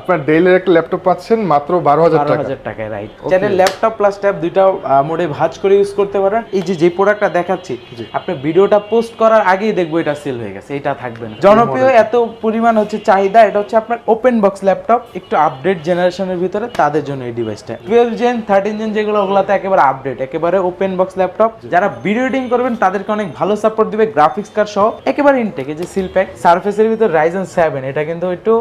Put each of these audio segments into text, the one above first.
আপনার ডেইলের একটা ল্যাপটপ পাচ্ছেন মাত্র বারো হাজার হাজার টাকায় রাইট চাইলে ল্যাপটপ প্লাস ট্যাব দুইটা মোডে ভাঁজ করে ইউজ করতে পারেন। এই যে যে প্রোডাক্টটা দেখাচ্ছি আপনি ভিডিওটা পোস্ট করার আগেই দেখব এটা সেল হয়ে গেছে এটা থাকবে না। জনপ্রিয় এত পরিমাণ হচ্ছে চাহিদা এটা হচ্ছে আপনার ওপেন বক্স ল্যাপটপ একটু আপডেট জেনারেশনের ভিতরে তাদের জন্য এই ডিভাইসটা টুয়েলভ জেন থার্টিন জেন যেগুলো ওগুলাতে একেবারে আপডেট একেবারে ওপেন বক্স ল্যাপটপ যারা ভিডিও এডিটিং করবেন তাদেরকে অনেক ভালো সাপোর্ট দিবে গ্রাফিক্স কার্ড সহ একেবারে ইনটেক এই যে সিল প্যাক সার্ফেসের ভিতর রাইজেন সেভেন এটা কিন্তু একটু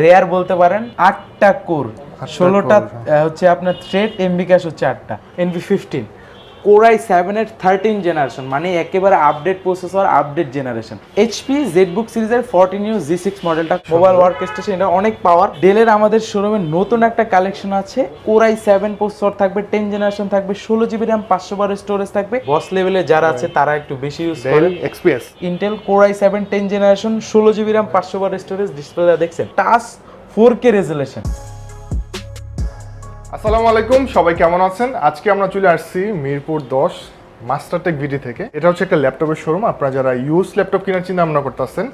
রেয়ার বলতে পারেন আটটা কোর ষোলোটা হচ্ছে আপনার থ্রেড এমবি ক্যাশ হচ্ছে আটটা MB fifteen core i seven এর থার্টিন জেনারেশন মানে একেবারে update processor update generation HP ZBook সিরিজের ফোরটিন ইউ জি সিক্স মডেলটা মোবাইল ওয়ার্ক স্টেশন এটা অনেক পাওয়ার ডেলের আমাদের শোরুমে নতুন একটা কালেকশন আছে কোরাই সেভেন প্রসেসর থাকবে টেন জেনারেশন থাকবে ষোলো জিবি র্যাম পাঁচশো বারের স্টোরেজ থাকবে। বস লেভেলে যারা আছে তারা একটু বেশি ইউজ করে। XPS Intel core i seven ten generation ষোলো জিবি র্যাম পাঁচশো বার স্টোরেজ ডিসপ্লে দেখছেন। টাচ ফোর কে রেজুলেশন আসসালামু আলাইকুম, সবাই কেমন আছেন? আজকে আমরা চলে আসছি মিরপুর দশ মাস্টারটেক ভিডি থেকে। এটা হচ্ছে একটা ল্যাপটপের শোরুম আপনারা যারা ইউজ ল্যাপটপ কেনার চিন্তা ভাবনা করতেছেন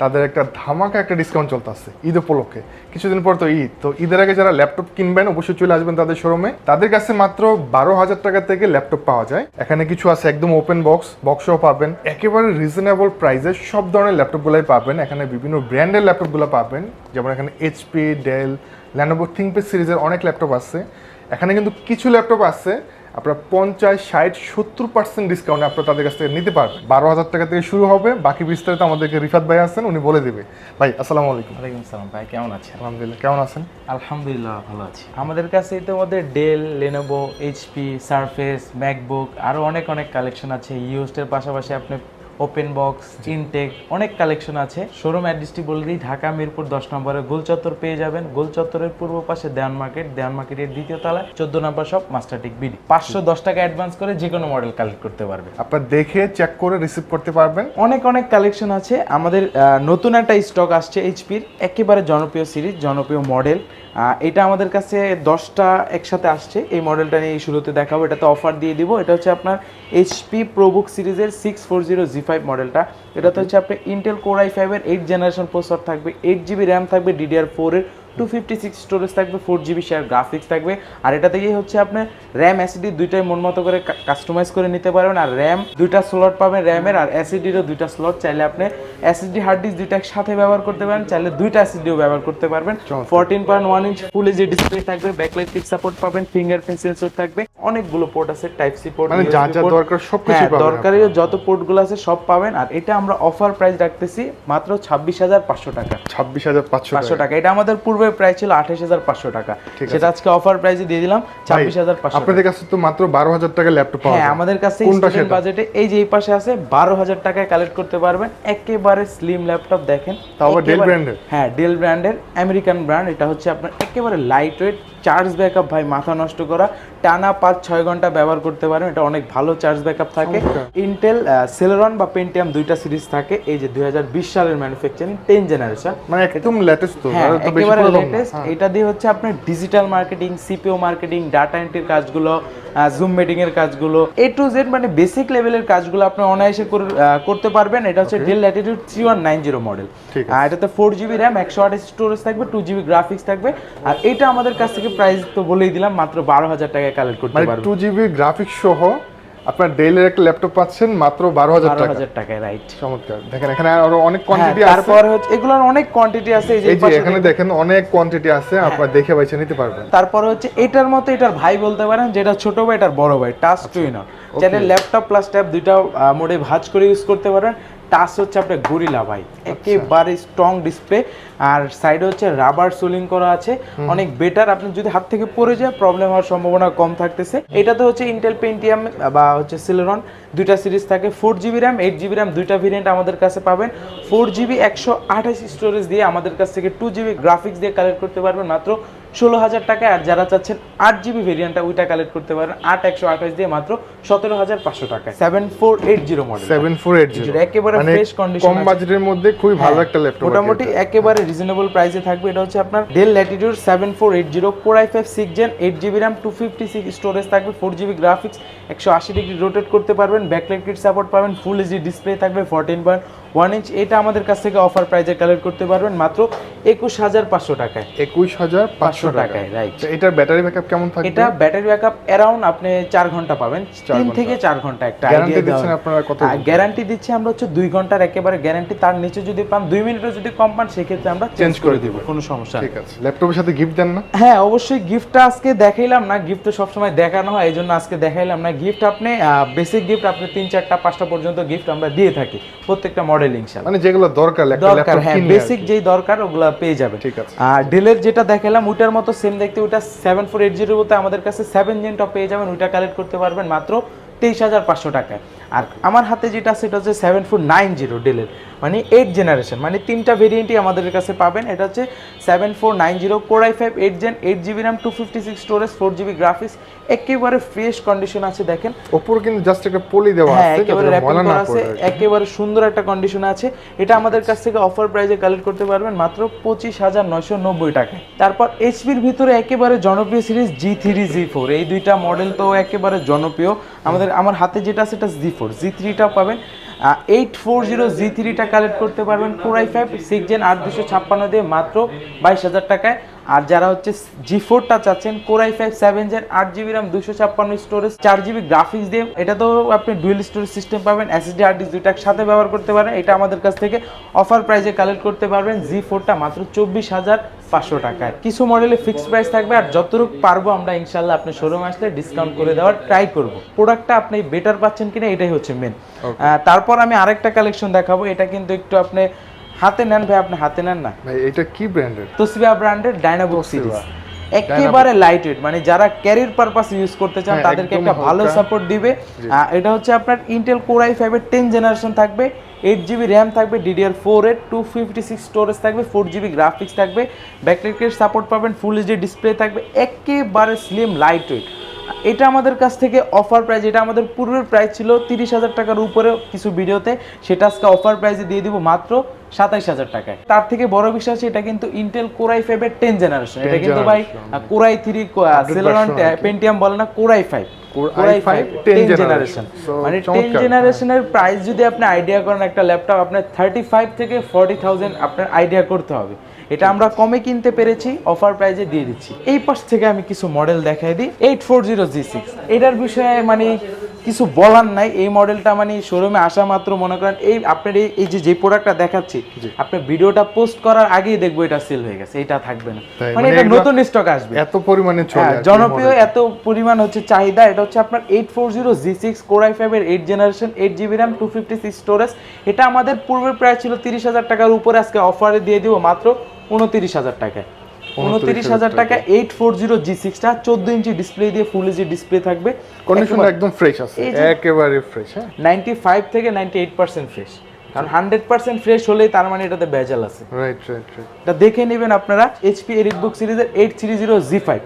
তাদের একটা ধামাকা একটা ডিসকাউন্ট চলতেছে ঈদ উপলক্ষে। কিছুদিন পর তো ঈদ। তো ঈদের আগে যারা ল্যাপটপ কিনবেন, অবশ্যই চলে আসবেন তাদের শোরুমে তাদের কাছে মাত্র বারো হাজার টাকা থেকে ল্যাপটপ পাওয়া যায়। এখানে কিছু আছে, একদম ওপেন বক্স বক্সও পাবেন। একেবারে রিজনেবল প্রাইসে সব ধরনের ল্যাপটপগুলোই পাবেন। এখানে বিভিন্ন ব্র্যান্ডের ল্যাপটপগুলো পাবেন। যেমন এখানে এইচপি ডেল ল্যানোভো থিঙ্কপেস সিরিজের অনেক ল্যাপটপ আছে। এখানে কিন্তু কিছু ল্যাপটপ আছে। আপনার পঞ্চাশ ষাট সত্তর পার্সেন্ট ডিসকাউন্ট আপনার তাদের কাছ থেকে নিতে পারবেন। বারো হাজার টাকা থেকে শুরু হবে। বাকি বিস্তারিত আমাদেরকে রিফাত ভাই আছেন উনি বলে দেবে। ভাই আসসালামু আলাইকুম। ওয়ালাইকুম আসসালাম ভাই কেমন আছেন? আলহামদুলিল্লাহ কেমন আছেন? আলহামদুলিল্লাহ ভালো আছি। আমাদের কাছে ইতিমধ্যে Dell Lenovo HP Surface MacBook আরও অনেক অনেক কালেকশন আছে। ইউজটের পাশাপাশি আপনি ওপেন বক্স ইনটেক অনেক কালেকশন আছে। শোরুম অ্যাড্রেসটি বলে দিই ঢাকা মিরপুর দশ নম্বরে গোল চত্বর পেয়ে যাবেন। গোল চত্বরের পূর্ব পাশে দেওয়ান মার্কেট দেওয়ান মার্কেটের দ্বিতীয় তলায় চোদ্দ নম্বর সব মাস্টারটিক বিডি পাঁচশো দশ টাকা অ্যাডভান্স করে যে কোনো মডেল কালেক্ট করতে পারবে। আপনার দেখে চেক করে রিসিভ করতে পারবেন। অনেক অনেক কালেকশন আছে। আমাদের নতুন একটা স্টক আসছে এইচপির একেবারে জনপ্রিয় সিরিজ জনপ্রিয় মডেল এটা আমাদের কাছে দশটা একসাথে আসছে। এই মডেলটা নিয়ে শুরুতে দেখাবো। এটাতে অফার দিয়ে দিব। এটা হচ্ছে আপনার এইচপি প্রোবুক সিরিজের six four zero G five মডেলটা এটাতে হচ্ছে আপনার ইন্টেল কোরাই ফাইভের এইট জেনারেশন প্রসেসর থাকবে এইট জিবি র্যাম থাকবে ডিডিআর ফোরের টু ফিফটি সিক্স স্টোরেজ থাকবে ফোর জিবি শেয়ার গ্রাফিক্স থাকবে আর এটা থেকেই হচ্ছে আপনার র্যাম এসিডি দুইটাই মন মতো করে কাস্টমাইজ করে নিতে পারবেন আর র্যাম দুইটা স্লট পাবেন র্যামের আর এসিডিরও দুইটা স্লট চাইলে আপনি অ্যাসিডি হার্ড ডিস্ক দুইটা একসাথে ব্যবহার করতে পারেন চাইলে দুইটা অ্যাসিডিও ব্যবহার করতে পারবেন। Fourteen point one inch full HD display থাকবে ব্যাকলাইট কিক সাপোর্ট পাবেন ফিঙ্গারপ্রিন্ট সেন্সর থাকবে অনেকগুলো পোর্ট আছে টাইপ সি পোর্ট মানে যা যা দরকার সবকিছু হ্যাঁ পাবেন দরকারি যত পোর্টগুলো আছে সব পাবেন আর এটা আমরা অফার প্রাইস রাখতেছি মাত্র ছাব্বিশ হাজার পাঁচশো টাকা। ছাব্বিশ হাজার পাঁচশো টাকা। এটা আমাদের পূর্বের প্রাইস ছিল আঠাশ হাজার পাঁচশো টাকা। সেটা আজকে অফার প্রাইসে দিয়ে দিলাম ছাব্বিশ হাজার পাঁচশো আপনাদের কাছে তো মাত্র বারো হাজার টাকা ল্যাপটপ হ্যাঁ আমাদের কাছে বাজেটে এই যে এই পাশে আছে বারো হাজার টাকায় কালেক্ট করতে পারবেন। একেবারে স্লিম ল্যাপটপ দেখেন তাও আবার Dell হ্যাঁ ডেল ব্র্যান্ডের আমেরিকান ব্র্যান্ড এটা হচ্ছে আপনার একেবারে লাইট ওয়েট চার্জ ব্যাকআপ ভাই মাথা নষ্ট করা। টানা পাঁচ ছয় ঘণ্টা ব্যবহার করতে পারেন এটা অনেক ভালো চার্জ ব্যাকআপ থাকে। ইন্টেল সেলেরন বা পেন্টিয়াম দুইটা সিরিজ থাকে এই যে দুই সালের ম্যানুফ্যাকচারিং টেন জেনারেশন মানে একদম লেটেস্ট তো হ্যাঁ আর তো বেশি একেবারে লেটেস্ট হ্যাঁ। এটা দিয়ে হচ্ছে আপনার digital marketing CPO marketing data এন্ট্রির কাজগুলো জুম মিটিং এর কাজগুলো এ টু জেড মানে বেসিক লেভেলের কাজগুলো আপনি অনায়াসে করে- করতে পারবেন। এটা হচ্ছে Dell Latitude three one nine zero model ঠিক আর এটাতে ফোর জিবি র্যাম একশো আঠাশ স্টোরেজ থাকবে টু জিবি গ্রাফিক্স থাকবে। আর এটা আমাদের কাছ থেকে প্রাইস তো বলেই দিলাম মাত্র বারো হাজার টাকায় কালেক্ট করতে পারবেন। টু জিবি গ্রাফিক্স সহ আপনার ডেলের একটা ল্যাপটপ পাচ্ছেন মাত্র বারো হাজার টাকা হাজার টাকায় রাইট চমৎকার। দেখেন এখানে আরও অনেক কোয়ান্টিটি আছে। তারপর হচ্ছে এগুলোর অনেক কোয়ান্টিটি আছে এই যে এখানে দেখেন। অনেক কোয়ান্টিটি আছে আপনারা দেখে বাইছে নিতে পারবেন। তারপর হচ্ছে এটার মতো এটার ভাই বলতে পারেন যেটা ছোট ভাই এটার বড় ভাই টাচ টুইনার চ্যানেল ল্যাপটপ প্লাস ট্যাব দুইটা মোডে ভাঁজ করে ইউজ করতে পারেন। টাচ হচ্ছে আপনার গরিলা ভাই। একেবারে স্ট্রং ডিসপ্লে আর সাইডে হচ্ছে রাবার সোলিং করা আছে। অনেক বেটার আপনি যদি হাত থেকে পড়ে যায় প্রবলেম হওয়ার সম্ভাবনা কম থাকতেছে। এটাতে হচ্ছে ইন্টেল পেন্টিয়াম বা হচ্ছে সিলেরন দুইটা সিরিজ থাকে। Four GB RAM eight GB RAM দুইটা ভেরিয়েন্ট আমাদের কাছে পাবেন। ফোর জিবি একশো আঠাশ স্টোরেজ দিয়ে আমাদের কাছ থেকে টু জিবি গ্রাফিক্স দিয়ে কালেক্ট করতে পারবেন। মাত্র ষোলো হাজার টাকায় আর যারা চাচ্ছেন আট জিবি ভেরিয়েন্টটা ওইটা কালেক্ট করতে পারেন আট একশো আঠাশ দিয়ে মাত্র সতেরো হাজার পাঁচশো টাকায়। Seven four eight zero model seven four eight zero একেবারে মানে ফ্রেশ কন্ডিশন কম বাজেটের মধ্যে খুবই ভালো একটা ল্যাপটপ মোটামুটি একেবারে রিজনেবল প্রাইসে থাকবে। এটা হচ্ছে আপনার Dell Latitude seven four eight zero core i five six gen eight GB RAM two fifty six storage থাকবে ফোর জিবি গ্রাফিক্স একশো আশি ডিগ্রি রোটেট করতে পারবেন ব্যাকলাইট কিট সাপোর্ট পাবেন ফুল এইচডি ডিসপ্লে থাকবে ফোরটিন পয়েন্ট ওয়ান ইঞ্চ এটা আমাদের কাছ থেকে অফার প্রাইজে কালেক্ট করতে পারবেন মাত্র একুশ হাজার পাঁচশো টাকায়। একুশ হাজার পাঁচশো টাকায়. তো এটার ব্যাটারি ব্যাকআপ কেমন থাকবে? এটা ব্যাটারি ব্যাকআপ অ্যারাউন্ড আপনি চার ঘণ্টা পাবেন। তিন থেকে চার ঘণ্টা একটা Guarantee দিচ্ছেন আপনারা কত গ্যারান্টি দিচ্ছি আমরা হচ্ছে দুই ঘণ্টার একেবারে গ্যারান্টি তার নিচে যদি পান দুই মিনিটও যদি কম পান সেক্ষেত্রে আমরা চেঞ্জ করে দিব। কোনো সমস্যা ঠিক আছে। ল্যাপটপের সাথে গিফট দেন না? হ্যাঁ অবশ্যই গিফটটা আজকে দেখাইলাম না গিফট তো সবসময় দেখানো হয় এই জন্য আজকে দেখাইলাম না। গিফট আপনি বেসিক গিফট আপনি তিন চারটা পাঁচটা পর্যন্ত গিফট আমরা দিয়ে থাকি প্রত্যেকটা মডেল ইনশাল্লাহ মানে যেগুলো দরকার দরকার হ্যাঁ বেসিক যেই দরকার ওগুলো পেয়ে যাবেন। ঠিক আছে। আর ডেলের যেটা দেখালাম ওইটার মতো সেম দেখতে ওটা সেভেন ফোর এইট জিরো আমাদের কাছে সেভেন জেনটা পেয়ে যাবেন ওইটা কালেক্ট করতে পারবেন মাত্র তেইশ হাজার পাঁচশো টাকায়। আর আমার হাতে যেটা সেটা হচ্ছে সেভেন ফোর নাইন জিরো ডেলের মানে এইট জেনারেশন মানে তিনটা ভেরিয়েন্টই আমাদের কাছে পাবেন। এটা হচ্ছে seven four nine zero core i five eight gen eight GB RAM two fifty six storage four GB graphics একেবারে ফ্রেশ কন্ডিশন আছে দেখেন। ওপর কিন্তু জাস্ট একটা পলি দেওয়া হ্যাঁ আছে একেবারে র্যাপিং করা আছে। একেবারে সুন্দর একটা কন্ডিশন আছে। এটা আমাদের কাছ থেকে অফার প্রাইজে কালেক্ট করতে পারবেন মাত্র পঁচিশ হাজার নয়শো নব্বই টাকায়। তারপর এইচপির ভিতরে একেবারে জনপ্রিয় series G three G four এই দুইটা মডেল তো একেবারে জনপ্রিয়। আমাদের আমার হাতে যেটা আছে সেটা জি ফোর জি থ্রিটাও পাবেন। এইট ফোর জিরো জি থ্রিটা কালেক্ট করতে পারবেন four i five six gen আট দুশো ছাপ্পান্ন দিয়ে মাত্র বাইশ হাজার টাকায়। আর যারা হচ্ছে জি ফোরটা চাচ্ছেন core i five seven gen আট জিবি র্যাম দুশো ছাপ্পান্ন স্টোরেজ চার জিবি গ্রাফিক্স দিয়ে এটা তো আপনি ডুয়েল স্টোরেজ সিস্টেম পাবেন এসএসডি হার্ড ডিস্ক দুইটা সাথে ব্যবহার করতে পারেন এটা আমাদের কাছ থেকে অফার প্রাইজে কালেক্ট করতে পারবেন জি ফোরটা মাত্র চব্বিশ হাজার পাঁচশো টাকায়। কিছু মডেলে ফিক্সড প্রাইস থাকবে আর যতটুকু পারব আমরা ইনশাল্লাহ আপনি শোরুম আসলে ডিসকাউন্ট করে দেওয়ার ট্রাই করব। প্রোডাক্টটা আপনি বেটার পাচ্ছেন কিনা এটাই হচ্ছে মেন তারপর আমি আরেকটা কালেকশন দেখাবো এটা কিন্তু একটু আপনি হাতে নেন ভাই আপনি হাতে নেন না। ভাই এটা কি ব্র্যান্ডের তোসিবা ব্র্যান্ডের Toshiba। সিরিজ একেবারে লাইট ওয়েট মানে যারা ক্যারিয়ার পারপাস ইউজ করতে চান হ্যাঁ, তাদেরকে একটা ভালো সাপোর্ট দিবে। এটা হচ্ছে আপনার ইন্টেল কোর কোরাই ফাইভের টেন জেনারেশন থাকবে এইট জিবি র্যাম থাকবে ডিডিআর ফোর এর টু ফিফটি সিক্স স্টোরেজ থাকবে ফোর জিবি গ্রাফিক্স থাকবে ব্যাকলাইটের সাপোর্ট পাবেন ফুল এইচডি ডিসপ্লে থাকবে একেবারে স্লিম লাইট ওয়েট এটা আমাদের কাছ থেকে অফার প্রাইস এটা আমাদের পূর্বের প্রাইস ছিল তিরিশ হাজার টাকার উপরে কিছু ভিডিওতে সেটা আজকে অফার প্রাইসে দিয়ে দিব মাত্র সাতাইশ হাজার টাকায়। তার থেকে বড় বিষয় হচ্ছে এটা কিন্তু ইন্টেল কোরাই ফাইভের টেন জেনারেশন এটা কিন্তু ভাই core i three Celeron. Pentium বলে না core i five core i five 10 ten generation। Generation মানে টেন। জেনারেশনের প্রাইস যদি আপনি আইডিয়া করেন একটা ল্যাপটপ আপনার থার্টি ফাইভ থেকে ফর্টি থাউজেন্ড আপনার আইডিয়া করতে হবে। এটা আমরা কমে কিনতে পেরেছি অফার প্রাইজে দিয়ে দিচ্ছি। এই পাশ থেকে আমি কিছু মডেল দেখাই দিই eight four zero G six এটার বিষয়ে মানে কিছু বলার নাই এই মডেলটা মানে শোরুমে আসা মাত্র মনে করেন এই আপনার এই- যে যে প্রোডাক্টটা দেখাচ্ছি আপনার ভিডিওটা পোস্ট করার আগেই দেখব এটা সেল হয়ে গেছে এটা থাকবে না। মানে মানে এটা নতুন স্টক আসবে। এত পরিমাণে চলে হ্যাঁ জনপ্রিয় এত পরিমাণ হচ্ছে চাহিদা এটা হচ্ছে আপনার eight four zero G six core i ফাইভের eight generation eight GB RAM two fifty six storage এটা আমাদের পূর্বের প্রায় ছিল তিরিশ হাজার টাকার উপরে আজকে অফারে দিয়ে দিব মাত্র উনতিরিশ হাজার টাকায়। উনতিরিশ হাজার টাকা এইট ফোর জিরো জি সিক্সটা চোদ্দ ইঞ্চি ডিসপ্লে দিয়ে ফুল এইচডি ডিসপ্লে থাকবে। কন্ডিশনটা একদম ফ্রেশ আছে একেবারে ফ্রেশ হ্যাঁ। নাইনটি ফাইভ থেকে নাইনটি এইট পার্সেন্ট ফ্রেশ কারণ হান্ড্রেড পার্সেন্ট ফ্রেশ হলেই তার মানে এটাতে ভেজাল আছে। রাইট রাইট রাইট এটা দেখে নেবেন আপনারা এইচপি এরিকবুক সিরিজের eight three zero G five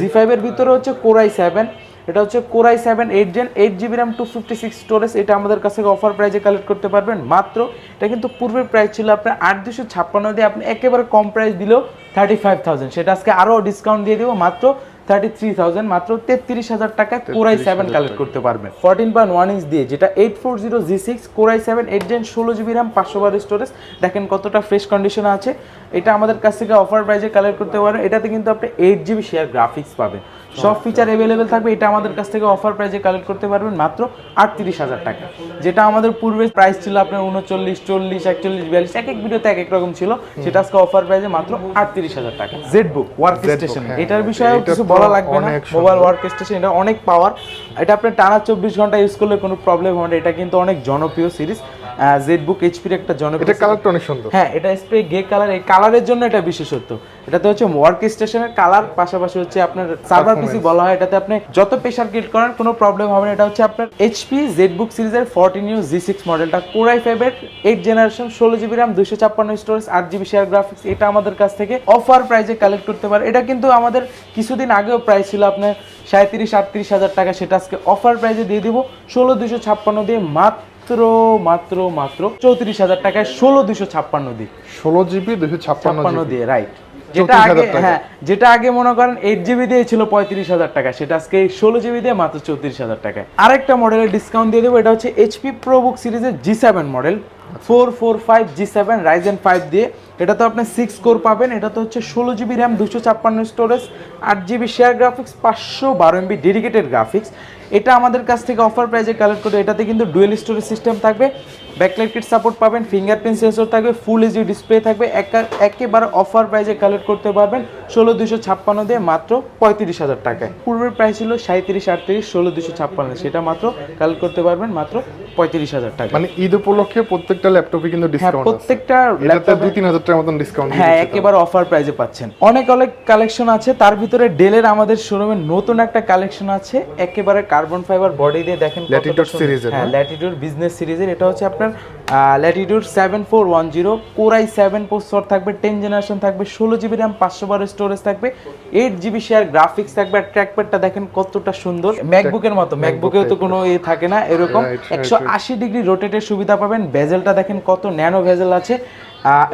G ফাইভের ভিতরে হচ্ছে কোরাই সেভেন এটা হচ্ছে core i seven eight gen eight GB RAM two fifty six storage এটা আমাদের কাছে অফার প্রাইজে কালেক্ট করতে পারবেন। মাত্র এটা কিন্তু পূর্বের প্রাইস ছিল আপনার আট দুশো ছাপ্পান্ন দিয়ে আপনি একেবারে কম প্রাইস দিলেও থার্টি ফাইভ থাউজেন্ড সেটা আজকে আরও ডিসকাউন্ট দিয়ে দেবো মাত্র থার্টি থ্রি থাউজেন্ড মাত্র তেত্রিশ হাজার টাকায় কোরাই সেভেন কালেক্ট করতে পারবেন। ফোরটিন পয়েন্ট ওয়ান ইঞ্চ দিয়ে যেটা eight four zero G six core i seven eight gen ষোলো জিবি র্যাম পাঁচশো বার স্টোরেজ দেখেন কতটা ফ্রেশ কন্ডিশন আছে। এটা আমাদের কাছ থেকে অফার প্রাইজে কালেক্ট করতে পারবেন। এটাতে কিন্তু আপনি এইট জিবি শেয়ার গ্রাফিক্স পাবেন। সব ফিচার অ্যাভেলেবেল থাকবে এটা আমাদের কাছ থেকে অফার প্রাইজে কালেক্ট করতে পারবেন মাত্র আটত্রিশ হাজার টাকা। যেটা আমাদের পূর্বে প্রাইস ছিল আপনার উনচল্লিশ চল্লিশ একচল্লিশ বিয়াল্লিশ এক এক ভিডিওতে এক এক রকম ছিল। সেটা আজকে অফার প্রাইজে মাত্র আটত্রিশ হাজার টাকা। ZBook workstation. এটার বিষয়ে কিছু বলা লাগবে না। মোবাইল ওয়ার্ক স্টেশন এটা অনেক পাওয়ার এটা আপনি টানা চব্বিশ ঘণ্টা ইউজ করলে কোনো প্রবলেম হবে না। এটা কিন্তু অনেক জনপ্রিয় সিরিজ জেড বুক এইচপির একটা জনপ্রিয় এটা কালারটা অনেক সুন্দর। হ্যাঁ এটা স্প্রে গে কালার এই কালারের জন্য এটা বিশেষত্ব। এটাতে হচ্ছে ওয়ার্ক স্টেশনের কালার পাশাপাশি হচ্ছে আপনার সার্ভার পিসি বলা হয় এটাতে আপনি যত প্রেশার করেন কোনো প্রবলেম হবে না এটা হচ্ছে আপনার এইচপি সিরিজের ফোরটিন ইউ জি সিক্স মডেলটা কোরাই ফাইভের এইট জেনারেশন ষোলো জিবি র্যাম দুশো ছাপ্পান্ন স্টোরেজ আট জিবি শেয়ার গ্রাফিক্স এটা আমাদের কাছ থেকে অফার প্রাইজে কালেক্ট করতে পারে। এটা কিন্তু আমাদের কিছুদিন আগেও প্রাইস ছিল আপনার সাঁত্রিশ আটত্রিশ হাজার টাকা সেটা আজকে অফার প্রাইজে দিয়ে দিব। ষোলো দুশো ছাপ্পান্ন দিয়ে মাত্র মাত্র মাত্র চৌত্রিশ হাজার টাকায় ষোলো দুশো ছাপ্পান্ন ষোলো জিবি দুশো ছাপ্পান্ন দিয়ে রাইট যেটা আগে হ্যাঁ যেটা আগে মনে করেন এইট জিবি দিয়ে ছিল পঁয়ত্রিশ হাজার টাকা সেটা আজকে ষোলো জিবি দিয়ে মাত্র চৌত্রিশ হাজার টাকায়। আরেকটা মডেলের ডিসকাউন্ট দিয়ে দেবো এটা হচ্ছে এইচপি প্রোবুক সিরিজের G seven model four four five G seven Ryzen five দিয়ে। এটা তো আপনি সিক্স কোর পাবেন এটা তো হচ্ছে ষোলো জিবি র্যাম দুশো ছাপ্পান্ন স্টোরেজ আট জিবি শেয়ার গ্রাফিক্স পাঁচশো বারো এমবি ডেডিকেটেড গ্রাফিক্স এটা আমাদের কাছ থেকে অফার প্রাইজে কালেক্ট করে এটাতে কিন্তু ডুয়েল স্টোরেজ সিস্টেম থাকবে ব্যাকলাইট কিট সাপোর্ট পাবেন ফিঙ্গারপ্রিন্ট সেন্সর থাকবে ফুল এইচডি ডিসপ্লে থাকবে একেবারে অফার প্রাইজে কালেক্ট করতে পারবেন ষোলো দুশো ছাপ্পান্ন দিয়ে মাত্র পঁয়ত্রিশ হাজার টাকায়। পূর্বের প্রাইস ছিল সাঁত্রিশ আটত্রিশ ষোলো দুশো ছাপ্পান্ন সেটা মাত্র কালেক্ট করতে পারবেন মাত্র পঁয়ত্রিশ হাজার টাকা মানে ঈদ উপলক্ষে প্রত্যেকটা ল্যাপটপে কিন্তু হ্যাঁ ডিসকাউন্ট প্রত্যেকটা এটাতে ল্যাপটপে দুই তিন হাজার টাকার মতন ডিসকাউন্ট হ্যাঁ একেবারে অফার প্রাইজে পাচ্ছেন। অনেক অনেক কালেকশন আছে। তার ভিতরে ডেলের আমাদের শোরুমে নতুন একটা কালেকশন আছে একেবারে কার্বন ফাইবার বডি দিয়ে দেখেন series এর, হ্যাঁ ল্যাটিটিউড বিজনেস সিরিজের এটা হচ্ছে আপনার Latitude seven four one zero core i seven processor থাকবে টেন জেনারেশন থাকবে ষোলো জিবি র্যাম পাঁচশো বারো স্টোরেজ থাকবে এইট জিবি শেয়ার গ্রাফিক্স থাকবে আর ট্র্যাকপ্যাডটা দেখেন কতটা সুন্দর। ম্যাকবুকের মতো ম্যাকবুকেও তো কোনো এ থাকে না এরকম। একশো আশি ডিগ্রি রোটেটের সুবিধা পাবেন। ভেজেলটা দেখেন কত ন্যানো ভেজেল আছে।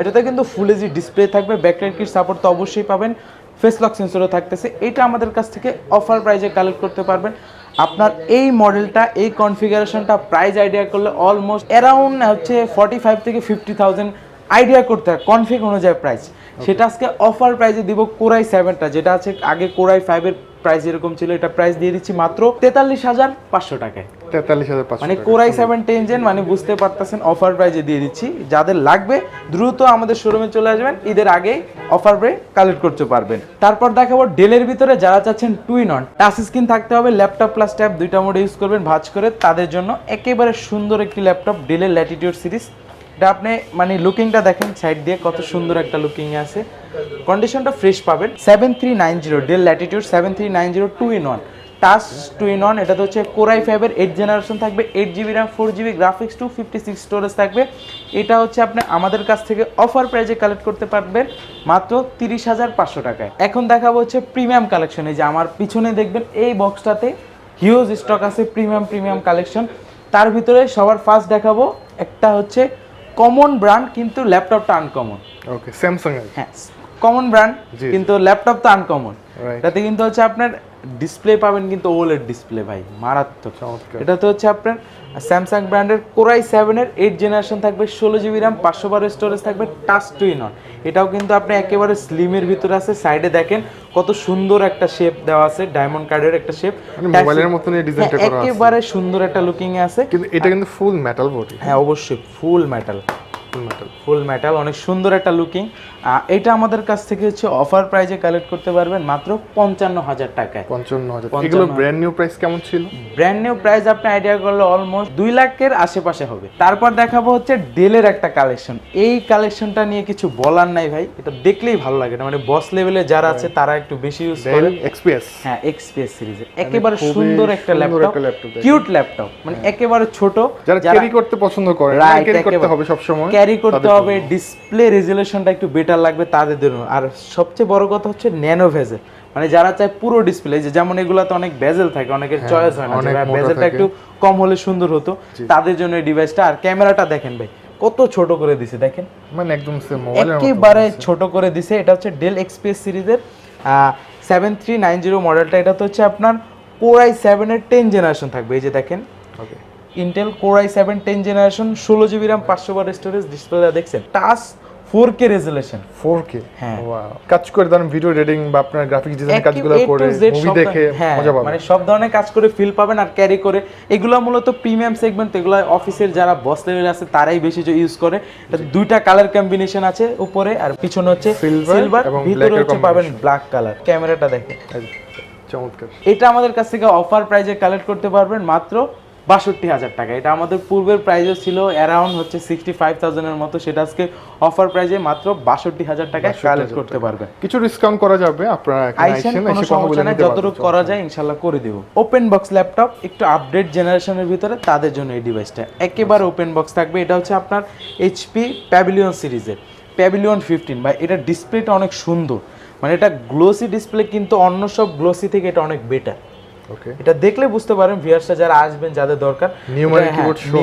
এটাতে কিন্তু ফুল এইচডি ডিসপ্লে থাকবে ব্যাকলাইট কিট সাপোর্ট তো অবশ্যই পাবেন। ফেস লক সেন্সরও থাকতেছে। এটা আমাদের কাছ থেকে অফার প্রাইজে কালেক্ট করতে পারবেন। আপনার এই মডেলটা, এই কনফিগারেশনটা প্রাইস আইডিয়া করলে অলমোস্ট অ্যারাউন্ড হচ্ছে ফর্টি ফাইভ থেকে ফিফটি থাউজেন্ড আইডিয়া করতে হয় কনফিগ অনুযায়ী প্রাইস সেটা আজকে অফার প্রাইজে দিব কোরাই সেভেনটা যেটা আছে আগে কোরাই ফাইভের প্রাইস এরকম ছিল এটা প্রাইস দিয়ে দিচ্ছি মাত্র তেতাল্লিশ হাজার পাঁচশো টাকায়। তেতাল্লিশ হাজার মানে কোরাই সেভেন টেন জেন মানে বুঝতে পারতেছেন অফার প্রাইজে দিয়ে দিচ্ছি। যাদের লাগবে দ্রুত আমাদের শোরুমে চলে আসবেন ঈদের আগেই অফার প্রাইস কালেক্ট করতে পারবেন। তারপর দেখাবো ডেলের ভিতরে যারা চাচ্ছেন টুইন অন টাচ স্ক্রিন থাকতে হবে ল্যাপটপ প্লাস ট্যাব দুইটা মোড ইউজ করবেন ভাঁজ করে তাদের জন্য একেবারে সুন্দর একটি ল্যাপটপ ডেলের ল্যাটিটিউড সিরিজ এটা আপনি মানে লুকিংটা দেখেন সাইড দিয়ে কত সুন্দর একটা লুকিং আছে। কন্ডিশনটা ফ্রেশ পাবেন। Seven three nine zero Dell Latitude seven three nine zero two in one touch two in one এটাতে হচ্ছে কোরাই ফাইভের এইট জেনারেশন থাকবে eight GB RAM four GB graphics two fifty six storage থাকবে। এটা হচ্ছে আপনি আমাদের কাছ থেকে অফার প্রাইজে কালেক্ট করতে পারবেন মাত্র তিরিশ হাজার পাঁচশো টাকায়। এখন দেখাবো হচ্ছে প্রিমিয়াম কালেকশন যে আমার পিছনে দেখবেন এই বক্সটাতে হিউজ স্টক আছে প্রিমিয়াম প্রিমিয়াম কালেকশন তার ভিতরে সবার ফার্স্ট দেখাবো, একটা হচ্ছে কমন ব্র্যান্ড কিন্তু ল্যাপটপটা আনকমন ওকে স্যামসাং এর। হ্যাঁ কমন ব্র্যান্ড কিন্তু ল্যাপটপটা তো আনকমন রাইট এটাতে কিন্তু হচ্ছে আপনার ডিসপ্লে পাবেন কিন্তু ওলেড ডিসপ্লে ভাই মারাত্মক। এটা তো হচ্ছে আপনার স্যামসাং ব্র্যান্ডের কোরাই সেভেনের এইট জেনারেশন থাকবে ষোলো জিবি র্যাম পাঁচশো বারো স্টোরেজ থাকবে টাচ টু ইন এটাও কিন্তু আপনি একেবারে স্লিমের ভিতরে আছে সাইডে দেখেন কত সুন্দর একটা শেপ দেওয়া আছে ডায়মন্ড কার্ডের একটা শেপ মোবাইলের মতনই ডিজাইনটা করা আছে। একেবারে সুন্দর একটা লুকিং এ আছে। কিন্তু এটা কিন্তু ফুল মেটাল বডি হ্যাঁ অবশ্যই full metal full metal full metal অনেক সুন্দর একটা লুকিং এটা আমাদের কাছ থেকে হচ্ছে অফার প্রাইজে কালেক্ট করতে পারবেন মাত্র পঞ্চান্ন হাজার টাকায় পঞ্চান্ন হাজার এগুলো ব্র্যান্ড নিউ প্রাইস কেমন ছিল? ব্র্যান্ড নিউ প্রাইস আপনি আইডিয়া করলে অলমোস্ট দুই লাখের আশেপাশে হবে। তারপর দেখাবো হচ্ছে ডেলের একটা কালেকশন এই কালেকশনটা নিয়ে কিছু বলার নাই ভাই এটা দেখলেই ভালো লাগে না। মানে বস লেভেলে যারা আছে তারা একটু বেশি ইউজ করে। এক্সপিএস হ্যাঁ এক্সপিএস সিরিজের একেবারে সুন্দর একটা ল্যাপটপ। কিউট ল্যাপটপ মানে একেবারে ছোট। যারা ক্যারি করতে পছন্দ করে ক্যারি করতে হবে সব সময় ক্যারি করতে হবে ডিসপ্লে রেজুলেশনটা একটু বেটার লাগবে তাদের জন্য। আর সবচেয়ে বড় কথা হচ্ছে ন্যানো ভেজেল মানে যারা চায় পুরো ডিসপ্লে যে যেমন এগুলাতে অনেক বেজেল থাকে অনেকের চয়েস হয় না হ্যাঁ, বেজেলটা একটু কম হলে সুন্দর হতো। তাদের জন্য এই ডিভাইসটা আর ক্যামেরাটা দেখেন ভাই কত ছোট করে দিছে দেখেন। মানে একদম একেবারে ছোট করে দিছে। এটা হচ্ছে ডেল এক্সপিএস সিরিজের সেভেন থ্রি নাইন জিরো মডেলটা এটা তো হচ্ছে আপনার কোরাই সেভেনের টেন জেনারেশন থাকবে। এই যে দেখেন। Okay Intel core i seven ten generation ষোলো জিবি র্যাম পাঁচশো বার স্টোরেজ ডিসপ্লে দেখছেন? Touch four K resolution 4K হ্যাঁ। কাজ করে ধরেন ভিডিও এডিটিং বা আপনার গ্রাফিক্স ডিজাইন কাজগুলো করে মুভি দেখে হ্যাঁ মজা পাবেন। মানে সব ধরনের কাজ করে ফিল পাবেন আর ক্যারি করে। এগুলো মূলত প্রিমিয়াম সেগমেন্ট এগুলো অফিসের যারা বস লেভেল আছে তারাই বেশি ইউজ করে। দুইটা কালার কম্বিনেশন আছে উপরে আর পিছনে হচ্ছে সিলভার ভিতরে হচ্ছে পাবেন ব্ল্যাক কালার ক্যামেরাটা দেখেন। চমৎকার। এটা আমাদের কাছ থেকে অফার প্রাইজে কালেক্ট করতে পারবেন। মাত্র বাষট্টি হাজার টাকা। এটা আমাদের পূর্বের প্রাইজও ছিল অ্যারাউন্ড হচ্ছে সিক্সটি ফাইভ থাউজেন্ডের মতো। সেটা আজকে অফার প্রাইজে মাত্র বাষট্টি হাজার টাকায় কালেক্ট করতে পারবেন। কিছু ডিসকাউন্ট করা যাবে আপনারা যতটুকু করা যায় ইনশাল্লাহ করে দেব। ওপেন বক্স ল্যাপটপ একটু আপডেট জেনারেশনের ভিতরে তাদের জন্য এই ডিভাইসটা একেবারে ওপেন বক্স থাকবে এটা হচ্ছে আপনার এইচপি প্যাভিলিয়ন সিরিজের প্যাভিলিয়ন ফিফটিন বা এটা ডিসপ্লেটা অনেক সুন্দর। মানে এটা গ্লোসি ডিসপ্লে কিন্তু অন্য সব গ্লোসি থেকে এটা অনেক বেটার এটা দেখলে বুঝতে পারেন ভিউয়ার্সরা যারা আসবেন যাদের দরকার। Numeric কিবোর্ড সহ?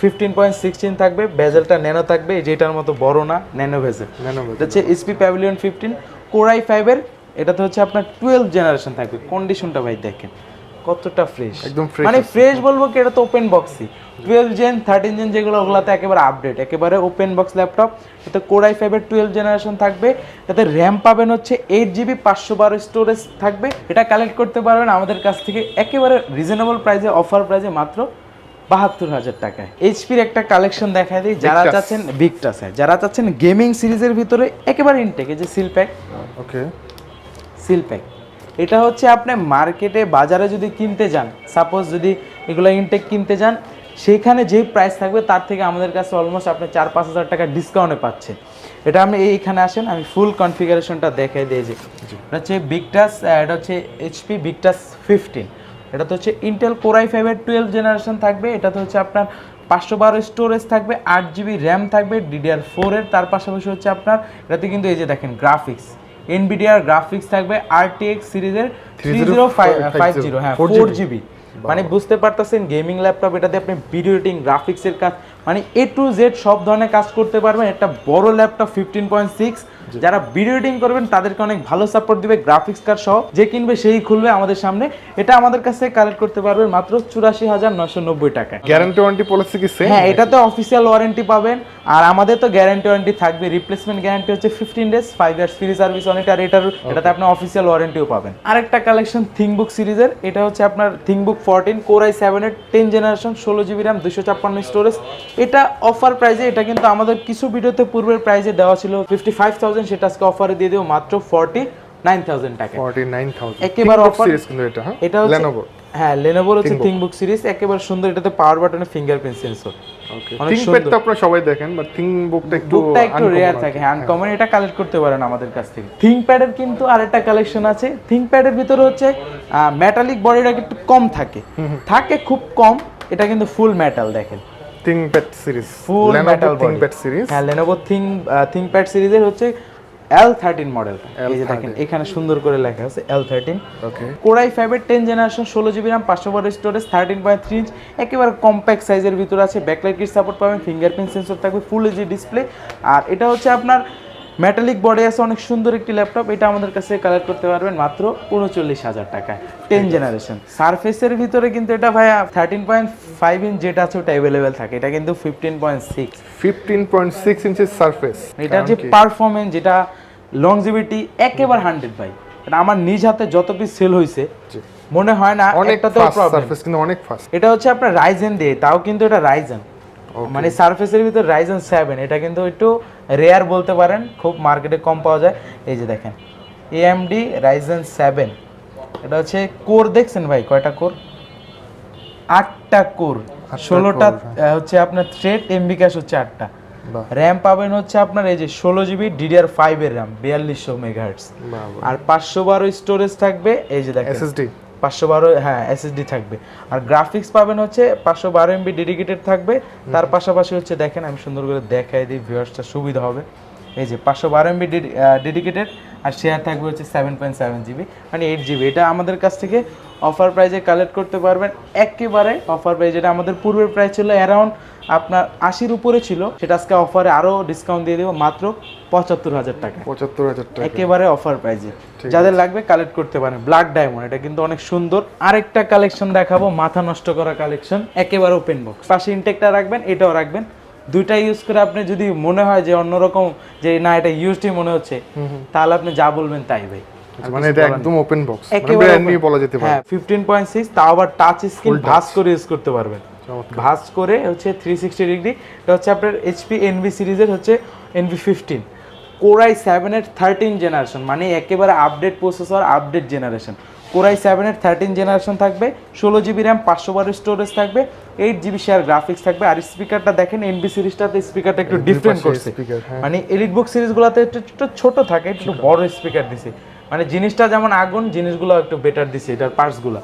ফিফটিন পয়েন্ট সিক্সটিন থাকবে বেজেলটা ন্যানো থাকবে যেটার মতো বড় না ন্যানো বেজেল ন্যানো বেজেল হচ্ছে এসপি প্যাভিলিয়ন ফিফটিন কোরাই ফাইভের এটাতে হচ্ছে আপনার টুয়েলভ জেনারেশন থাকবে। কন্ডিশনটা ভাই দেখেন। কতটা ফ্রেশ একদম fresh মানে ফ্রেশ বলব কি এটা তো ওপেন বক্সই টুয়েলভ জেন থার্টিন জেন যেগুলো ওগুলোতে একেবারে আপডেট একেবারে ওপেন বক্স ল্যাপটপ এতে কোরাই ফাইভের টুয়েলভ জেনারেশন থাকবে। এতে র্যাম পাবেন হচ্ছে এইট জিবি পাঁচশো বারো স্টোরেজ থাকবে। এটা কালেক্ট করতে পারবেন আমাদের কাছ থেকে একেবারে রিজনেবল প্রাইসে অফার প্রাইসে মাত্র বাহাত্তর হাজার টাকায়। এইচপির একটা কালেকশন দেখায় দিই যারা চাচ্ছেন ভিক্টাস হ্যাঁ যারা চাচ্ছেন গেমিং সিরিজের ভিতরে একেবারে ইনটেক এই যে seal pack okay seal pack এটা হচ্ছে আপনি মার্কেটে বাজারে যদি কিনতে যান সাপোজ যদি এগুলো ইনটেক কিনতে যান সেইখানে যেই প্রাইস থাকবে তার থেকে আমাদের কাছে অলমোস্ট আপনি চার পাঁচ হাজার টাকা ডিসকাউন্টে পাচ্ছেন এটা আপনি এইখানে আসেন আমি ফুল কনফিগারেশনটা দেখাই দিয়ে যে এটা হচ্ছে বিগটাস এটা হচ্ছে এইচপি বিগটাস ফিফটিন এটা তো হচ্ছে ইন্টেল কোরাই ফাইভের টুয়েলভ জেনারেশন থাকবে এটাতে হচ্ছে আপনার পাঁচশো বারো স্টোরেজ থাকবে আট জিবি র্যাম থাকবে ডিডিআর ফোরের তার পাশাপাশি হচ্ছে আপনার এটাতে কিন্তু এই যে দেখেন গ্রাফিক্স এনবিডিআর গ্রাফিক্স থাকবে আরটিএক্স সিরিজের থ্রি জিরো ফাইভ জিরো হ্যাঁ 4GB ফোর জিবি মানে বুঝতে পারতেছেন গেমিং ল্যাপটপ এটাতে আপনি ভিডিও এডিটিং গ্রাফিক্সের কাজ মানে এ টু জেড সব ধরনের কাজ করতে পারবেন। একটা বড় ল্যাপটপ ফিফটিন পয়েন্ট সিক্স যারা ভিডিও এডিটিং করবেন তাদেরকে অনেক ভালো সাপোর্ট দিবে গ্রাফিক্স কার্ড সহ। যে কিনবে সেই খুলবে আমাদের সামনে। এটা আমাদের কাছে কালেক্ট করতে পারবেন মাত্র চুরাশি হাজার নশো নব্বই টাকায় গ্যারান্টি ওয়ারেন্টি পলিসি কি হ্যাঁ এটাতে অফিসিয়াল ওয়ারেন্টি পাবেন। আর আমাদের তো গ্যারান্টি ওয়ারেন্টি থাকবে। রিপ্লেসমেন্ট গ্যারান্টি হচ্ছে fifteen days five years free service অনেক আর এটার এটাতে আপনি অফিসিয়াল ওয়ারেন্টিও পাবেন। আরেকটা কালেকশন থিংবুক সিরিজের। এটা হচ্ছে আপনার থিংবুক ফোরটিন কোরাই সেভেনের টেন জেনারেশন ষোলো জিবি র্যাম দুশো ছাপ্পান্ন স্টোরেজ এটা অফার প্রাইজে এটা কিন্তু আমাদের কিছু ভিডিওতে পূর্বের প্রাইজে দেওয়া ছিল ফিফটি ফাইভ থাউজেন্ড সেটা আজকে অফারে দিয়ে দেবো মাত্র ফর্টি নাইন থাউজেন্ড টাকা 49000 একেবারে offer- সিরিজ কিন্তু এটা হ্যাঁ? এটা হ্যাঁ লেনোভোর হচ্ছে থিংবুক সিরিজ একেবারে সুন্দর। এটাতে পাওয়ার বাটনে ফিঙ্গারপ্রিন্ট সেন্সর অনেক সুন্দর। আপনারা সবাই দেখেন বাট থিংবুকটা একটু একটু রেয়ার থাকে। হ্যাঁ আনকমন এটা কালেক্ট করতে পারেন আমাদের কাছ থেকে। থিংকপ্যাডের কিন্তু আরেকটা কালেকশন আছে। থিংকপ্যাডের ভিতরে হচ্ছে মেটালিক বডিটা একটু কম থাকে। থাকে খুব কম এটা কিন্তু ফুল মেটাল দেখেন। ThinkPad series full metal ThinkPad series হ্যাঁ লেনোভো থিং থিংকপ্যাড সিরিজের হচ্ছে এল থার্টিন মডেল এই যে দেখেন এখানে সুন্দর করে লেখা আছে এল থার্টিন কোরাই ফাইভের টেন জেনারেশন ষোলো জিবি র্যাম পাঁচশো বারো storage thirteen point three inch একেবারে কম্প্যাক্ট সাইজের ভিতরে আছে। ব্যাকলাইট কিট সাপোর্ট পাবেন ফিঙ্গারপ্রিন্ট সেন্সর থাকবে ফুল এইচডি ডিসপ্লে আর এটা হচ্ছে আপনার মেটালিক বডি আছে অনেক সুন্দর একটি ল্যাপটপ এটা আমাদের কাছে কালেক্ট করতে পারবেন মাত্র উনচল্লিশ হাজার টাকায়। টেন জেনারেশন সারফেসের ভিতরে কিন্তু এটা ভাইয়া থার্টিন পয়েন্ট ফাইভ ইঞ্চ যেটা আছে ওটা অ্যাভেলেবেল থাকে। এটা কিন্তু ফিফটিন পয়েন্ট সিক্স 15.6 ইঞ্চের সারফেস এটা যে পারফরমেন্স যেটা লংজিভিটি একেবারে হান্ড্রেড এটা আমার নিজ হাতে যত পিস সেল হয়েছে মনে হয় না অনেক একটাতেও ফাস্ট প্রবলেম সারফেস কিন্তু অনেক ফাস্ট এটা হচ্ছে আপনার রাইজেন দিয়ে তাও কিন্তু এটা রাইজেন মানে সারফেসের ভিতর রাইজেন সেভেন এটা কিন্তু একটু রেয়ার বলতে পারেন খুব মার্কেটে কম পাওয়া যায়। এই যে দেখেন এএমডি রাইজেন সেভেন এটা হচ্ছে কোর দেখছেন ভাই কয়টা কোর? আটটা কোর। ষোলোটা হচ্ছে আপনার থ্রেড এমবি ক্যাশ হচ্ছে আটটা। র্যাম পাবেন হচ্ছে আপনার এই যে ষোলো জিবি ডিডিআর ফাইভ এর র্যাম বিয়াল্লিশশো মেগাহার্টস আর পাঁচশো বারো স্টোরেজ থাকবে এই যে দেখেন। এসএসডি পাঁচশো বারো হ্যাঁ এসএসডি থাকবে। আর গ্রাফিক্স পাবেন হচ্ছে পাঁচশো বারো এমবি ডেডিকেটেড থাকবে। তার পাশাপাশি হচ্ছে দেখেন আমি সুন্দর করে দেখাই দিই ভিউয়ার্সটা সুবিধা হবে। এই যে পাঁচশো বারো এমবি ডেডিকেটেড আর শেয়ার থাকবে হচ্ছে সেভেন পয়েন্ট সেভেন জিবি মানে এইট জিবি এটা আমাদের কাছ থেকে অফার প্রাইজে কালেক্ট করতে পারবেন। একেবারে অফার প্রাইজ যেটা আমাদের পূর্বের প্রাইস ছিল অ্যারাউন্ড আপনার আশির উপরে ছিল। সেটা আজকে অফারে আরও ডিসকাউন্ট দিয়ে দেবো মাত্র পঁচাত্তর হাজার টাকা। পঁচাত্তর হাজার টাকা। একেবারে অফার প্রাইজে। যাদের লাগবে কালেক্ট করতে পারেন। ব্ল্যাক ডায়মন্ড এটা কিন্তু অনেক সুন্দর। আরেকটা কালেকশন দেখাবো মাথা নষ্ট করা কালেকশন। একেবারে ওপেন বক্স পাশে ইনটেকটা রাখবেন এটাও রাখবেন। দুইটা ইউজ করে আপনি যদি মনে হয় যে অন্যরকম যে না এটা ইউজডই মনে হচ্ছে তাহলে আপনি যা বলবেন তাই ভাই। মানে এটা একদম ওপেন বক্স মানে ব্র্যান্ড নিউ বলা যেতে পারে। হ্যাঁ ফিফটিন পয়েন্ট সিক্স তাও আবার টাচ স্ক্রিন করে ইউজ করতে পারবেন। করে হচ্ছে থ্রি সিক্সটি ডিগ্রি এটা হচ্ছে আপনার এইচপি এনভি সিরিজের হচ্ছে এনভি ফিফটিন কোরাই সেভেনের থার্টিন জেনারেশন মানে একেবারে update processor update generation core i thirteen generation থাকবে ষোলো জিবি র্যাম পাঁচশো বারো স্টোরেজ থাকবে এইট জিবি শেয়ার গ্রাফিক্স থাকবে। আর স্পিকারটা দেখেন এনবি সিরিজটাতে স্পিকারটা একটু ডিফারেন্ট করছে। হ্যাঁ। মানে এলিট বুক সিরিজগুলোতে একটু ছোট থাকে একটু বড় স্পিকার দিছে। মানে জিনিসটা যেমন আগুন জিনিসগুলো একটু বেটার দিছে এটার পার্টসগুলো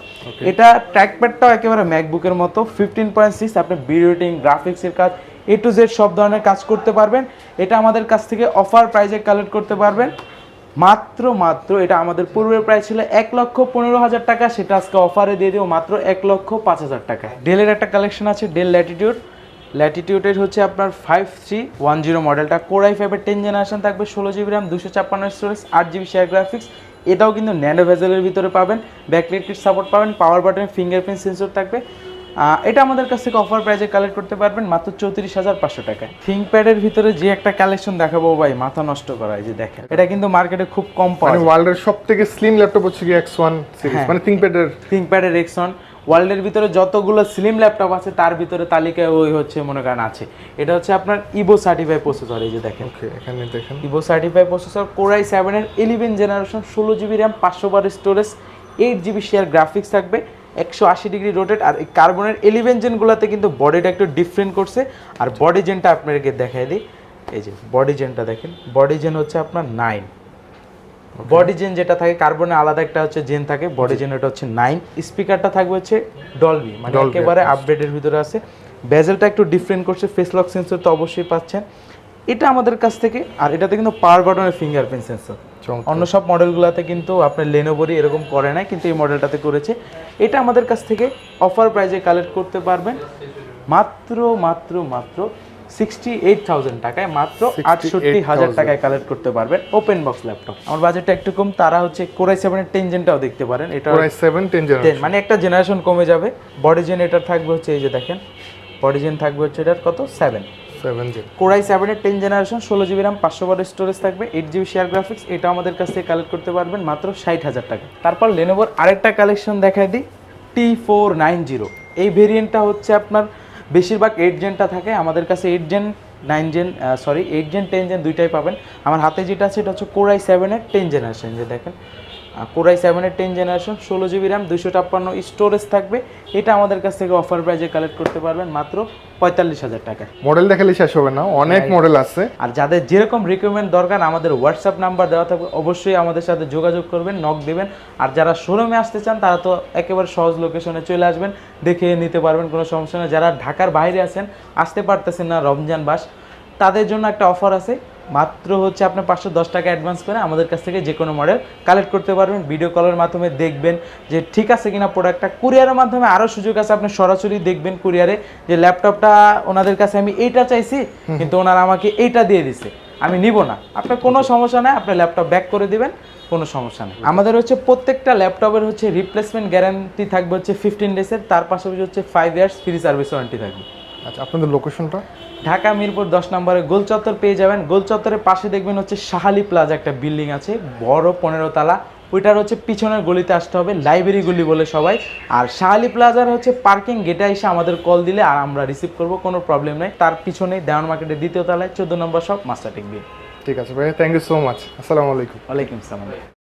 এটা ট্র্যাকপ্যাডটাও একেবারে ম্যাকবুকের মতো ফিফটিন পয়েন্ট সিক্স আপনি ভিডিও এডিটিং গ্রাফিক্সের কাজ এ টু জেড সব ধরনের কাজ করতে পারবেন। এটা আমাদের কাছ থেকে অফার প্রাইজে কালেক্ট করতে পারবেন। মাত্র মাত্র এটা আমাদের পূর্বের প্রাইস ছিল এক লক্ষ পনেরো হাজার টাকা সেটা আজকে অফারে দিয়ে দেবো মাত্র এক লক্ষ পাঁচ হাজার টাকা। ডেলের একটা কালেকশন আছে ডেল ল্যাটিটিউড ল্যাটিটিউডের হচ্ছে আপনার ফাইভ থ্রি ওয়ান জিরো মডেলটা কোরাই ফাইভের টেন জেনারেশন থাকবে ষোলো জিবি র্যাম দুশো ছাপ্পান্ন স্টোরেজ আট জিবি শেয়ার গ্রাফিক্স এটাও কিন্তু ন্যানো ভেজেলের ভিতরে পাবেন ব্যাকলিট সাপোর্ট পাবেন পাওয়ার বাটনের ফিঙ্গারপ্রিন্ট সেন্সর থাকবে। এটা আমাদের কাছ থেকে অফার প্রাইজে কালেক্ট করতে পারবেন মাত্র চৌত্রিশ হাজার পাঁচশো টাকায় থিঙ্কপ্যাডের ভিতরে যে একটা কালেকশন দেখাবো ভাই মাথা নষ্ট করা যে দেখেন। এটা কিন্তু মার্কেটে খুব কম পাওয়া ওয়ার্ল্ডের সব থেকে স্লিম ল্যাপটপ হচ্ছে কি এক্স ওয়ান সিরিজ। মানে থিঙ্কপ্যাডের থিঙ্কপ্যাডের এক্সন ওয়ার্ল্ডের ভিতরে যতগুলো স্লিম ল্যাপটপ আছে তার ভিতরে তালিকায় ওই হচ্ছে মনে করেন আছে। এটা হচ্ছে আপনার ইভো সার্টিফাই প্রসেসর এই যে দেখেন। এখানে দেখেন। Evo certify processor core i সেভেনের ইলেভেন জেনারেশন ষোলো জিবি র্যাম পাঁচশো বার storage eight GB share graphics থাকবে একশো আশি ডিগ্রি রোটেট আর এই কার্বনের এলিভেন জেনগুলোতে কিন্তু বডিটা একটু ডিফারেন্ট করছে। আর বডি জেনটা আপনাদেরকে দেখাই দিই। এই যে বডি জেনটা দেখেন বডি জেন হচ্ছে আপনার নাইন বডি জেন যেটা থাকে কার্বনে আলাদা একটা হচ্ছে জেন থাকে বডি জেন এটা হচ্ছে নাইন স্পিকারটা থাকবে হচ্ছে ডলবি মানে একেবারে আপডেটের ভিতরে আছে। বেজেলটা একটু ডিফারেন্ট করছে ফেস লক সেন্সর তো অবশ্যই পাচ্ছেন। এটা আমাদের কাছ থেকে আর এটাতে কিন্তু পাওয়ার বাটনের ফিঙ্গারপ্রিন্ট সেন্সর অন্য সব মডেলগুলোতে কিন্তু আপনার লেনোভোরই এরকম করে না কিন্তু এই মডেলটাতে করেছে। এটা আমাদের কাছ থেকে অফার প্রাইজে কালেক্ট করতে পারবেন। মাত্র মাত্র মাত্র সিক্সটি এইট থাউজেন্ড টাকায় মাত্র 68,000 টাকায় কালেক্ট করতে পারবেন ওপেন বক্স ল্যাপটপ আমার বাজেটটা একটু কম তারা হচ্ছে কোরাই সেভেনের টেন জেনটাও দেখতে পারেন। এটা প্রায় সেভেন টেন 10 জেনারেশন মানে একটা জেনারেশন কমে যাবে। বডি জেন থাকবে হচ্ছে এই যে দেখেন বডি জেন থাকবে হচ্ছে এটার কত? Seven seven gen core i সেভেনের টেন জেনারেশন ষোলো জিবি র্যাম পাঁচশো বার স্টোরেজ থাকবে এইট জিবি শেয়ার গ্রাফিক্স এটা আমাদের কাছ থেকে কালেক্ট করতে পারবেন মাত্র ষাট হাজার টাকা। তারপর লেনোভোর আরেকটা কালেকশন দেখাই দিই টি ফোর নাইন জিরো এই ভেরিয়েন্টটা হচ্ছে আপনার বেশিরভাগ এইট জেনটা থাকে, আমাদের কাছে eight gen nine gen sorry eight gen ten gen দুইটাই পাবেন। আমার হাতে যেটা আছে, এটা হচ্ছে কোরাই সেভেনের টেন জেনারেশন যে দেখেন। কোরাই সেভেনের টেন জেনারেশন ষোলো জিবি র্যাম দুশো ছাপ্পান্ন স্টোরেজ থাকবে। এটা আমাদের কাছ থেকে অফার প্রাইজে কালেক্ট করতে পারবেন মাত্র পঁয়তাল্লিশ হাজার টাকা। মডেল দেখালে শেষ হবে না অনেক মডেল আছে। আর যাদের যেরকম রিকোয়ারমেন্ট দরকার আমাদের হোয়াটসঅ্যাপ নাম্বার দেওয়া থাকবে অবশ্যই আমাদের সাথে যোগাযোগ করবেন নক দেবেন। আর যারা শোরুমে আসতে চান তারা তো একেবারে সহজ লোকেশনে চলে আসবেন দেখে নিতে পারবেন কোনো সমস্যা নেই। যারা ঢাকার বাইরে আছেন আসতে পারতেছেন না রমজান বাস তাদের জন্য একটা অফার আছে। মাত্র হচ্ছে আপনার পাঁচশো দশ টাকা অ্যাডভান্স করে আমাদের কাছ থেকে যে কোনো মডেল কালেক্ট করতে পারবেন। ভিডিও কলের মাধ্যমে দেখবেন যে ঠিক আছে কিনা প্রোডাক্টটা কুরিয়ারের মাধ্যমে আরও সুযোগ আছে আপনি সরাসরি দেখবেন কুরিয়ারে যে ল্যাপটপটা ওনাদের কাছে আমি এইটা চাইছি কিন্তু ওনারা আমাকে এইটা দিয়ে দিছে। আমি নিব না। আপনার কোনো সমস্যা নাই আপনার ল্যাপটপ ব্যাক করে দিবেন কোনো সমস্যা নেই। আমাদের হচ্ছে প্রত্যেকটা ল্যাপটপের হচ্ছে রিপ্লেসমেন্ট গ্যারান্টি থাকবে হচ্ছে ফিফটিন ডেজের তার পাশাপাশি হচ্ছে five years free service warranty থাকবে। আচ্ছা আপনাদের লোকেশনটা ঢাকা মিরপুর দশ নম্বরে গোল চত্বর পেয়ে যাবেন। গোল চত্বরের পাশে দেখবেন হচ্ছে শাহালি প্লাজা একটা বিল্ডিং আছে বড় পনেরো তালা। ওইটার হচ্ছে পিছনের গলিতে আসতে হবে লাইব্রেরি গলি বলে সবাই। আর শাহালি প্লাজার হচ্ছে পার্কিং গেটে এসে আমাদের কল দিলে আর আমরা রিসিভ করব কোনো প্রবলেম নেই। তার পিছনে দেওয়ান মার্কেটের দ্বিতীয় তলায় চোদ্দ নম্বর সব মাস্টার টেক বিল ঠিক আছে ভাই থ্যাংক ইউ সো মাচ আসসালামু আলাইকুম। ওয়ালাইকুম আসসালাম।